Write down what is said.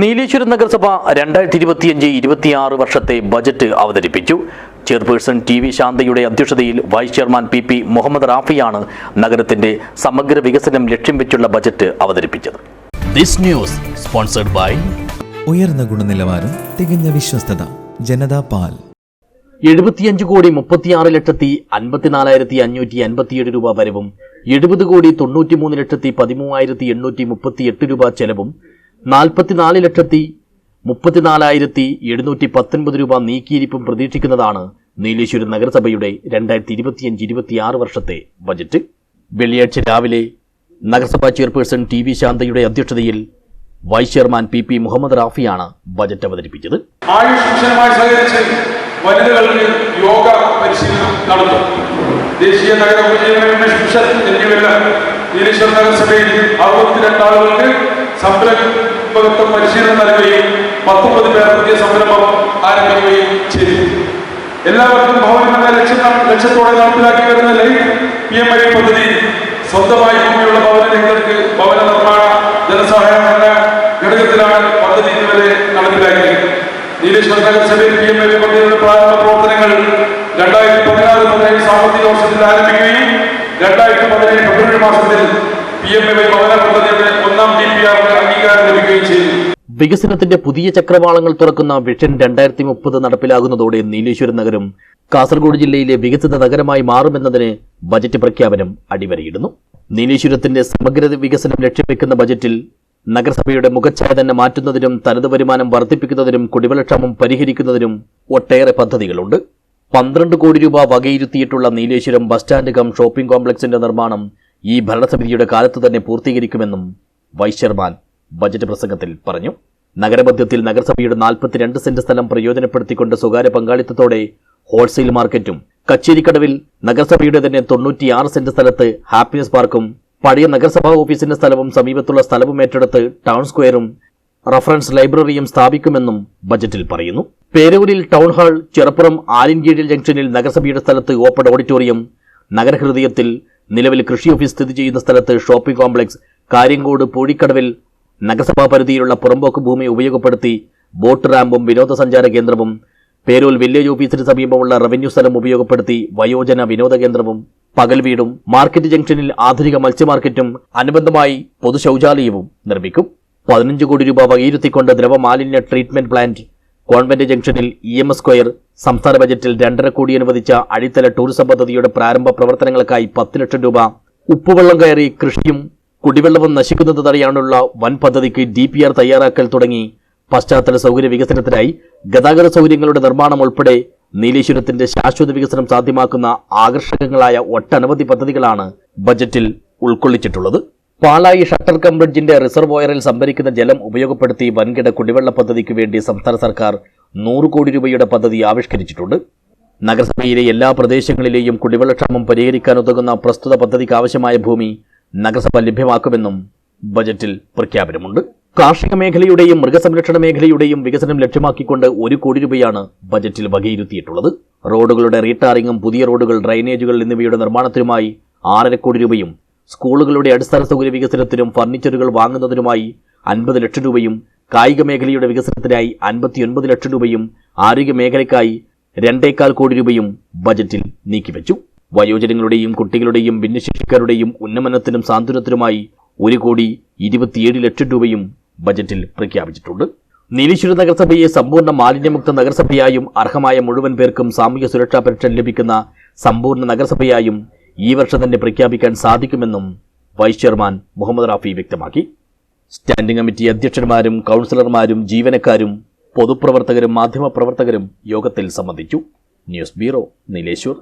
നീലേശ്വരം നഗരസഭ രണ്ടായിരത്തി ഇരുപത്തിയഞ്ച് ഇരുപത്തിയാറ് വർഷത്തെ ബജറ്റ് അവതരിപ്പിച്ചു. ചെയർപേഴ്സൺ ടി വി ശാന്തയുടെ അധ്യക്ഷതയിൽ vice chairman P P Muhammad റാഫിയാണ് നഗരത്തിന്റെ സമഗ്ര വികസനം ലക്ഷ്യം വെച്ചുള്ള ബജറ്റ് അവതരിപ്പിച്ചത്. ദിസ് ന്യൂസ് സ്പോൺസർഡ് ബൈ ഉയർന്ന ഗുണനിലവാരം തികഞ്ഞ വിശ്വസ്തത ജനതാ പാൽ. എഴുപത്തിയഞ്ച് കോടി മുപ്പത്തിയാറ് ലക്ഷത്തി അൻപത്തിനാലായിരത്തി അഞ്ഞൂറ്റി അൻപത്തിയേഴ് രൂപ വരവും എഴുപത് കോടി തൊണ്ണൂറ്റിമൂന്ന് ലക്ഷത്തി പതിമൂവായിരത്തി എണ്ണൂറ്റി മുപ്പത്തിയെട്ട് രൂപ ചെലവും നാൽപ്പത്തിനാല് ലക്ഷത്തി മുപ്പത്തിനാലായിരത്തി എഴുന്നൂറ്റി പത്തൊൻപത് രൂപ നീക്കിയിരിപ്പും പ്രതീക്ഷിക്കുന്നതാണ് നീലേശ്വരം നഗരസഭയുടെ രണ്ടായിരത്തി ഇരുപത്തിയഞ്ച് ഇരുപത്തിയാറ് വർഷത്തെ ബജറ്റ്. വെള്ളിയാഴ്ച രാവിലെ നഗരസഭാ ചെയർപേഴ്സൺ ടി വി ശാന്തയുടെ അധ്യക്ഷതയിൽ vice chairman P P Muhammad റാഫിയാണ് budget അവതരിപ്പിച്ചത്. യോഗ പരിശീലനം ദേശീയ നഗര ആളുകൾക്ക് സംരംഭകത്വ പരിശീലനം നൽകുകയും പത്തൊമ്പത് പേർ പുതിയ സംരംഭം ആരംഭിക്കുകയും ചെയ്തു. എല്ലാവർക്കും ഭവനം ലക്ഷ്യം ലക്ഷ്യത്തോടെ നടപ്പിലാക്കി വരുന്ന ലൈഫ് പി എം ഐ പദ്ധതി സ്വന്തമായി ഭൂമിയുള്ള ഭവന ഭവനങ്ങൾക്ക് ഭവന നിർമ്മാണ ധനസഹായം എന്ന ഘടകത്തിലാണ് പദ്ധതി ഇതുവരെ നടപ്പിലാക്കിയത് നീലേശ്വര നഗരസഭയിൽ പി എം ഐ പദ്ധതിയുടെ പ്രാരംഭ പ്രവർത്തനങ്ങൾ രണ്ടായിരത്തി പതിനാറ് പതിനേഴ് സാമ്പത്തിക വർഷത്തിൽ ആരംഭിക്കുകയും രണ്ടായിരത്തി പതിനേഴ് ഫെബ്രുവരി മാസത്തിൽ പി എം ഐ ഭവന പദ്ധതിയുടെ ഒന്നാം ഡി പി ആറിന് അംഗീകാരം ലഭിക്കുകയും ചെയ്തു വികസനത്തിന്റെ പുതിയ ചക്രവാളങ്ങൾ തുറക്കുന്ന വിഷൻ രണ്ടായിരത്തി മുപ്പത് നടപ്പിലാകുന്നതോടെ നീലേശ്വരം നഗരം കാസർഗോഡ് ജില്ലയിലെ വികസിത നഗരമായി മാറുമെന്നതിന് ബജറ്റ് പ്രഖ്യാപനം അടിവരയിടുന്നു. നീലേശ്വരത്തിന്റെ സമഗ്ര വികസനം ലക്ഷ്യവെക്കുന്ന ബജറ്റിൽ നഗരസഭയുടെ മുഖച്ഛായ തന്നെ മാറ്റുന്നതിനും തനത് വരുമാനം വർദ്ധിപ്പിക്കുന്നതിനും കുടിവെള്ളക്ഷാമം പരിഹരിക്കുന്നതിനും ഒട്ടേറെ പദ്ധതികളുണ്ട്. പന്ത്രണ്ട് കോടി രൂപ വകയിരുത്തിയിട്ടുള്ള Nileshwaram bus stand cum shopping കോംപ്ലക്സിന്റെ നിർമ്മാണം ഈ ഭരണസമിതിയുടെ കാലത്ത് തന്നെ പൂർത്തീകരിക്കുമെന്നും വൈസ് ചെയർമാൻ ബജറ്റ് പ്രസംഗത്തിൽ പറഞ്ഞു. നഗരമധ്യത്തിൽ നഗരസഭയുടെ നാൽപ്പത്തിരണ്ട് സെന്റ് സ്ഥലം പ്രയോജനപ്പെടുത്തിക്കൊണ്ട് സ്വകാര്യ പങ്കാളിത്തത്തോടെ ഹോൾസെയിൽ മാർക്കറ്റും കച്ചേരിക്കടവിൽ നഗരസഭയുടെ തന്നെ തൊണ്ണൂറ്റിയാറ് സെന്റ് സ്ഥലത്ത് ഹാപ്പിനെസ് പാർക്കും പഴയ നഗരസഭാ ഓഫീസിന്റെ സ്ഥലവും സമീപത്തുള്ള സ്ഥലവും ഏറ്റെടുത്ത് ടൗൺ സ്ക്വയറും റഫറൻസ് ലൈബ്രറിയും സ്ഥാപിക്കുമെന്നും ബജറ്റിൽ പറയുന്നു. പേരൂരിൽ ടൗൺ ഹാൾ ചെറുപ്പുറം ആലിൻകീഴിൽ ജംഗ്ഷനിൽ നഗരസഭയുടെ സ്ഥലത്ത് ഓപ്പൺ ഓഡിറ്റോറിയം നഗരഹൃദയത്തിൽ നിലവിൽ കൃഷി ഓഫീസ് സ്ഥിതി ചെയ്യുന്ന സ്ഥലത്ത് ഷോപ്പിംഗ് കോംപ്ലക്സ് കാര്യങ്കോട് പൂഴിക്കടവിൽ നഗരസഭാ പരിധിയിലുള്ള പുറമ്പോക്ക് ഭൂമി ഉപയോഗപ്പെടുത്തി ബോട്ട് റാമ്പും വിനോദസഞ്ചാര കേന്ദ്രവും പേരൂൽ വില്ലേജ് ഓഫീസിന് സമീപമുള്ള റവന്യൂ സ്ഥലം ഉപയോഗപ്പെടുത്തി വയോജന വിനോദ കേന്ദ്രവും പകൽ വീടും മാർക്കറ്റ് ജംഗ്ഷനിൽ ആധുനിക മത്സ്യമാർക്കറ്റും അനുബന്ധമായി പൊതു ശൗചാലയവും നിർമ്മിക്കും. പതിനഞ്ച് കോടി രൂപ വകയിരുത്തിക്കൊണ്ട് ദ്രവമാലിന്യ ട്രീറ്റ്മെന്റ് പ്ലാന്റ് കോൺവെന്റ് ജംഗ്ഷനിൽ ഇ എം സ്ക്വയർ സംസ്ഥാന ബജറ്റിൽ രണ്ടര കോടി അനുവദിച്ച അടിത്തല ടൂറിസം പദ്ധതിയുടെ പ്രാരംഭ പ്രവർത്തനങ്ങൾക്കായി പത്ത് ലക്ഷം രൂപ ഉപ്പുവെള്ളം കയറി കൃഷിയും കുടിവെള്ളവും നശിക്കുന്നത് തടയാനുള്ള വൻ പദ്ധതിക്ക് ഡി പി ആർ തയ്യാറാക്കൽ തുടങ്ങി. പശ്ചാത്തല സൗകര്യ വികസനത്തിനായി ഗതാഗത സൗകര്യങ്ങളുടെ നിർമ്മാണം ഉൾപ്പെടെ നീലേശ്വരത്തിന്റെ ശാശ്വത വികസനം സാധ്യമാക്കുന്ന ആകർഷകങ്ങളായ ഒട്ടനവധി പദ്ധതികളാണ് ബജറ്റിൽ ഉൾക്കൊള്ളിച്ചിട്ടുള്ളത്. പാലായി ഷട്ടർ കം ബ്രിഡ്ജിന്റെ റിസർവോയറിൽ സംഭരിക്കുന്ന ജലം ഉപയോഗപ്പെടുത്തി വൻകിട കുടിവെള്ള പദ്ധതിക്ക് വേണ്ടി സംസ്ഥാന സർക്കാർ നൂറ് കോടി രൂപയുടെ പദ്ധതി ആവിഷ്കരിച്ചിട്ടുണ്ട്. നഗരസഭയിലെ എല്ലാ പ്രദേശങ്ങളിലെയും കുടിവെള്ളക്ഷാമം പരിഹരിക്കാനുതകുന്ന പ്രസ്തുത പദ്ധതിക്ക് ആവശ്യമായ ഭൂമി നഗരസഭ ലഭ്യമാക്കുമെന്നും ബജറ്റിൽ പ്രഖ്യാപനമുണ്ട്. കാർഷിക മേഖലയുടെയും മൃഗസംരക്ഷണ മേഖലയുടെയും വികസനം ലക്ഷ്യമാക്കിക്കൊണ്ട് ഒരു കോടി രൂപയാണ് ബജറ്റിൽ വകയിരുത്തിയിട്ടുള്ളത്. റോഡുകളുടെ റീടാറിങ്ങും പുതിയ റോഡുകൾ ഡ്രൈനേജുകൾ എന്നിവയുടെ നിർമ്മാണത്തിനുമായി ആറര കോടി രൂപയും സ്കൂളുകളുടെ അടിസ്ഥാന സൗകര്യ വികസനത്തിനും ഫർണിച്ചറുകൾ വാങ്ങുന്നതിനുമായി അൻപത് ലക്ഷം രൂപയും കായിക മേഖലയുടെ വികസനത്തിനായി അൻപത്തിയൊൻപത് ലക്ഷം രൂപയും ആരോഗ്യ മേഖലയ്ക്കായി രണ്ടേകാൽ കോടി രൂപയും ബജറ്റിൽ നീക്കിവെച്ചു. വയോജനങ്ങളുടെയും കുട്ടികളുടെയും ഭിന്നശേഷിക്കാരുടെയും ഉന്നമനത്തിനും സാന്ത്വനത്തിനുമായി ഒരു കോടി ഇരുപത്തിയേഴ് ലക്ഷം രൂപയും ബജറ്റിൽ പ്രഖ്യാപിച്ചിട്ടുണ്ട്. നീലീശ്വര നഗരസഭയെ സമ്പൂർണ മാലിന്യമുക്ത നഗരസഭയായും അർഹമായ മുഴുവൻ പേർക്കും സാമൂഹ്യ സുരക്ഷാ പെൻഷൻ ലഭിക്കുന്ന സമ്പൂർണ നഗരസഭയായും ഈ വർഷം തന്നെ പ്രഖ്യാപിക്കാൻ സാധിക്കുമെന്നും വൈസ് ചെയർമാൻ മുഹമ്മദ് റാഫി വ്യക്തമാക്കി. സ്റ്റാൻഡിംഗ് കമ്മിറ്റി അധ്യക്ഷന്മാരും കൗൺസിലർമാരും ജീവനക്കാരും പൊതുപ്രവർത്തകരും മാധ്യമപ്രവർത്തകരും യോഗത്തിൽ സംബന്ധിച്ചു. News bureau Nileshwar.